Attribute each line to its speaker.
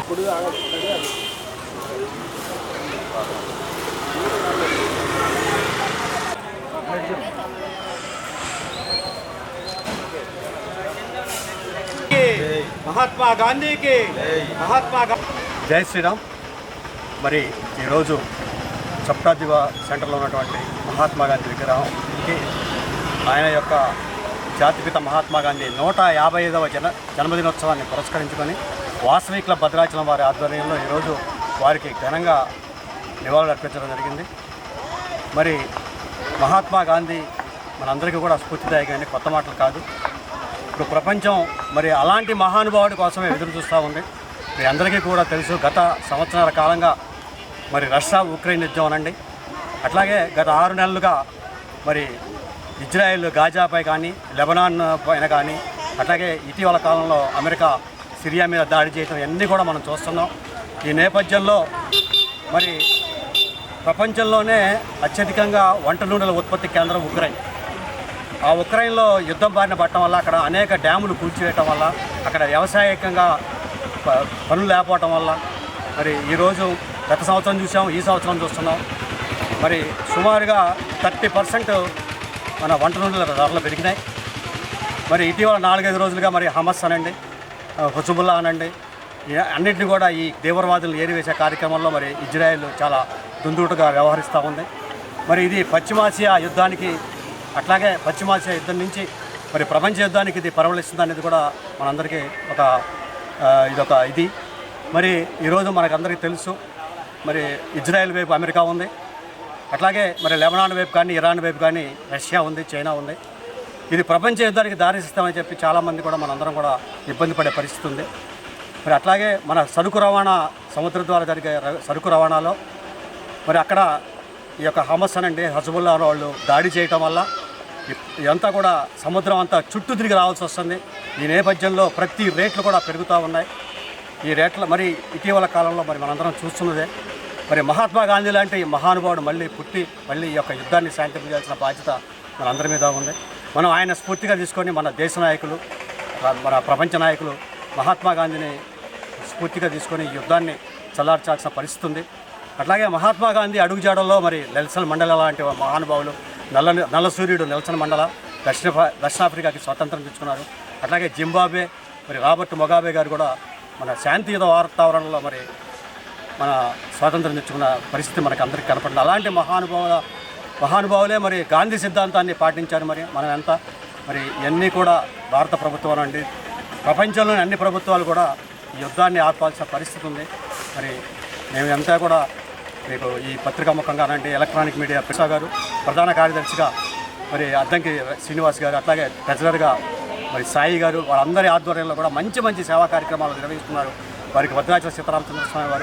Speaker 1: ఇప్పుడు
Speaker 2: మహాత్మా గాంధీకి మహాత్మా జై శ్రీరామ్. మరి ఈరోజు సప్తాదివ సెంటర్లో ఉన్నటువంటి మహాత్మా గాంధీ విగ్రహంకి ఆయన యొక్క జాతిపిత మహాత్మా గాంధీ నూట యాభై ఐదవ జన జన్మదినోత్సవాన్ని పురస్కరించుకొని వాసవి క్లబ్ భద్రాచలం వారి ఆధ్వర్యంలో ఈరోజు వారికి ఘనంగా నివాళులు అర్పించడం జరిగింది. మరి మహాత్మా గాంధీ మనందరికీ కూడా స్ఫూర్తిదాయకమైన కొత్త మాటలు కాదు. ఇప్పుడు ప్రపంచం మరి అలాంటి మహానుభావుడి కోసమే ఎదురు చూస్తూ ఉంది. మీ అందరికీ కూడా తెలుసు గత సంవత్సరాల కాలంగా మరి రష్యా ఉక్రెయిన్ యుద్ధం అనండి. అట్లాగే గత ఆరు నెలలుగా మరి ఇజ్రాయెల్ గాజాపై కానీ లెబనాన్ పైన కానీ అట్లాగే ఇటీవల కాలంలో అమెరికా సిరియా మీద దాడి చేయటం ఇవన్నీ కూడా మనం చూస్తున్నాం. ఈ నేపథ్యంలో మరి ప్రపంచంలోనే అత్యధికంగా వంట నూనెల ఉత్పత్తి కేంద్రం ఉక్రెయిన్. ఆ ఉక్రెయిన్లో యుద్ధం బారిన పడటం వల్ల అక్కడ అనేక డ్యాములు కూల్చివేయటం వల్ల అక్కడ వ్యవసాయకంగా ప- పనులు లేకపోవటం వల్ల మరి ఈరోజు గత సంవత్సరం చూసాం ఈ సంవత్సరం చూస్తున్నాం. మరి సుమారుగా థర్టీ పర్సెంట్ మన వంట నూనెల ధరలు పెరిగినాయి. మరి ఇటీవల నాలుగైదు రోజులుగా మరి హమస్ అనండి హుజుబుల్లా అనండి అన్నింటినీ కూడా ఈ తీవ్రవాదులను ఏరివేసే కార్యక్రమంలో మరి ఇజ్రాయెల్ చాలా దుందుడుగా వ్యవహరిస్తూ ఉంది. మరి ఇది పశ్చిమాసియా యుద్ధానికి అట్లాగే పశ్చిమాసియా యుద్ధం నుంచి మరి ప్రపంచ యుద్ధానికి ఇది పరవలిస్తుంది అనేది కూడా మనందరికీ ఒక ఇదొక ఇది. మరి ఈరోజు మనకందరికీ తెలుసు మరి ఇజ్రాయెల్ వైపు అమెరికా ఉంది. అట్లాగే మరి లెబనాన్ వైపు కానీ ఇరాన్ వైపు కానీ రష్యా ఉంది చైనా ఉంది. ఇది ప్రపంచ యుద్ధానికి దారిస్తామని చెప్పి చాలామంది కూడా మనందరం కూడా ఇబ్బంది పడే పరిస్థితి ఉంది. మరి అట్లాగే మన సరుకు రవాణా సముద్రం ద్వారా జరిగే సరుకు రవాణాలో మరి అక్కడ ఈ యొక్క హమస్ అనండి హజబుల్లా వాళ్ళు దాడి చేయటం వల్ల ఇదంతా కూడా సముద్రం అంతా చుట్టూ తిరిగి రావాల్సి వస్తుంది. ఈ నేపథ్యంలో ప్రతి రేట్లు కూడా పెరుగుతూ ఉన్నాయి. ఈ రేట్ల మరి ఇటీవల కాలంలో మరి మనందరం చూస్తున్నదే మరి మహాత్మా గాంధీ లాంటి మహానుభావుడు మళ్ళీ పుట్టి మళ్ళీ ఈ యొక్క యుద్ధాన్ని శాంతింపజేయాల్సిన బాధ్యత మనందరి మీద ఉంది. మనం ఆయన స్ఫూర్తిగా తీసుకొని మన దేశ నాయకులు మన ప్రపంచ నాయకులు మహాత్మా గాంధీని స్ఫూర్తిగా తీసుకొని ఈ యుద్ధాన్ని చల్లార్చాల్సిన పరిస్థితి ఉంది. అట్లాగే మహాత్మా గాంధీ అడుగుజాడల్లో మరి నెల్సన్ మండల లాంటి మహానుభావులు నల్ల నల్ల సూర్యుడు నెల్సన్ మండల దక్షిణ దక్షిణాఫ్రికాకి స్వాతంత్రం తెచ్చుకున్నారు. అట్లాగే జింబాబే మరి రాబర్ట్ మొగాబే గారు కూడా మన శాంతియుత వాతావరణంలో మరి మన స్వాతంత్రం తెచ్చుకున్న పరిస్థితి మనకు అందరికీ కనపడింది. అలాంటి మహానుభావుల మహానుభావులే మరి గాంధీ సిద్ధాంతాన్ని పాటించారు మరి మనం ఎంత మరి ఇవన్నీ కూడా భారత ప్రభుత్వం నుండి ప్రపంచంలోని అన్ని ప్రభుత్వాలు కూడా ఈ యుద్ధాన్ని ఆపాల్సిన పరిస్థితి ఉంది. మరి మేము ఎంత కూడా మీకు ఈ పత్రికా ముఖంగా అంటే ఎలక్ట్రానిక్ మీడియా పిసా గారు ప్రధాన కార్యదర్శిగా మరి అద్దంకి శ్రీనివాస్ గారు అట్లాగే ట్రెజరర్గా మరి సాయి గారు వాళ్ళందరి ఆధ్వర్యంలో కూడా మంచి మంచి సేవా కార్యక్రమాలు నిర్వహిస్తున్నారు. వారికి భద్రాచల సీతారామచంద్ర స్వామి వారు